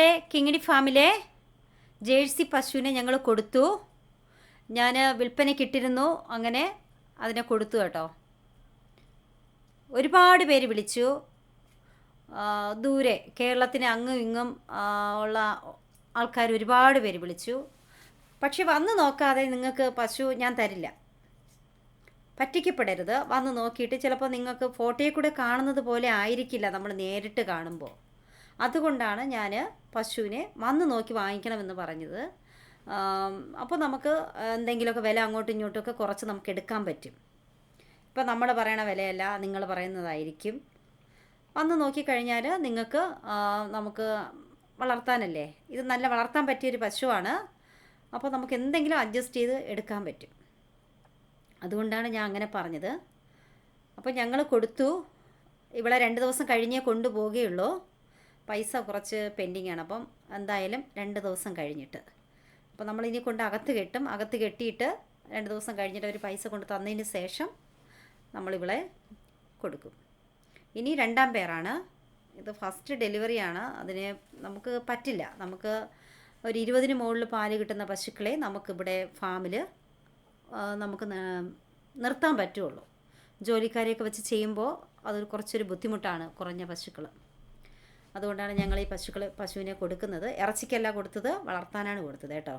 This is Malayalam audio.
നമ്മുടെ കിങ്ങിണി ഫാമിലെ ജേഴ്സി പശുവിനെ ഞങ്ങൾ കൊടുത്തു. ഞാൻ വിൽപ്പനയ്ക്കിട്ടിരുന്നു അങ്ങനെ അതിനെ കൊടുത്തു കേട്ടോ. ഒരുപാട് പേര് വിളിച്ചു. ദൂരെ കേരളത്തിന് അങ്ങും ഇങ്ങും ഉള്ള ആൾക്കാർ ഒരുപാട് പേര് വിളിച്ചു. പക്ഷെ വന്ന് നോക്കാതെ നിങ്ങൾക്ക് പശു ഞാൻ തരില്ല. പറ്റിക്കപ്പെടരുത്. വന്ന് നോക്കിയിട്ട് ചിലപ്പോൾ നിങ്ങൾക്ക് ഫോട്ടോയിൽ കൂടെ കാണുന്നത് പോലെ ആയിരിക്കില്ല നമ്മൾ നേരിട്ട് കാണുമ്പോൾ അതുകൊണ്ടാണ് ഞാൻ പശുവിനെ വന്ന് നോക്കി വാങ്ങിക്കണമെന്ന് പറഞ്ഞത്. അപ്പോൾ നമുക്ക് എന്തെങ്കിലുമൊക്കെ വില അങ്ങോട്ടും ഇങ്ങോട്ടുമൊക്കെ കുറച്ച് നമുക്ക് എടുക്കാൻ പറ്റും. ഇപ്പം നമ്മൾ പറയണ വിലയല്ല നിങ്ങൾ പറയുന്നതായിരിക്കും. വന്ന് നോക്കിക്കഴിഞ്ഞാൽ നിങ്ങൾക്ക് നമുക്ക് വളർത്താനല്ലേ? ഇത് നല്ല വളർത്താൻ പറ്റിയൊരു പശുവാണ്. അപ്പോൾ നമുക്ക് എന്തെങ്കിലും അഡ്ജസ്റ്റ് ചെയ്ത് എടുക്കാൻ പറ്റും. അതുകൊണ്ടാണ് ഞാൻ അങ്ങനെ പറഞ്ഞത്. അപ്പോൾ ഞങ്ങൾ കൊടുത്തു. ഇവിടെ രണ്ട് ദിവസം കഴിഞ്ഞേ കൊണ്ടുപോകുകയുള്ളൂ പൈസ കുറച്ച് പെൻഡിങ് ആണ് അപ്പം എന്തായാലും രണ്ട് ദിവസം കഴിഞ്ഞിട്ട്. അപ്പോൾ നമ്മൾ ഇനി കൊണ്ട് അകത്ത് കെട്ടും. അകത്ത് കെട്ടിയിട്ട് രണ്ട് ദിവസം കഴിഞ്ഞിട്ട് അവർ പൈസ കൊണ്ട് തന്നതിന് ശേഷം നമ്മളിവളെ കൊടുക്കും. ഇനി രണ്ടാം പേരാണ്. ഇത് ഫസ്റ്റ് ഡെലിവറിയാണ്. അതിന് നമുക്ക് പറ്റില്ല. നമുക്ക് ഒരു ഇരുപതിന് മുകളിൽ പാൽ കിട്ടുന്ന പശുക്കളെ നമുക്കിവിടെ ഫാമിൽ നമുക്ക് നിർത്താൻ പറ്റുള്ളൂ. ജോലിക്കാരെയൊക്കെ വെച്ച് ചെയ്യുമ്പോൾ അതൊരു കുറച്ചൊരു ബുദ്ധിമുട്ടാണ് കുറഞ്ഞ പശുക്കൾ അതുകൊണ്ടാണ് ഞങ്ങൾ ഈ പശുക്കൾ പശുവിനെ കൊടുക്കുന്നത്. ഇറച്ചിക്കല്ല കൊടുത്തത് വളർത്താനാണ് കൊടുത്തത് കേട്ടോ.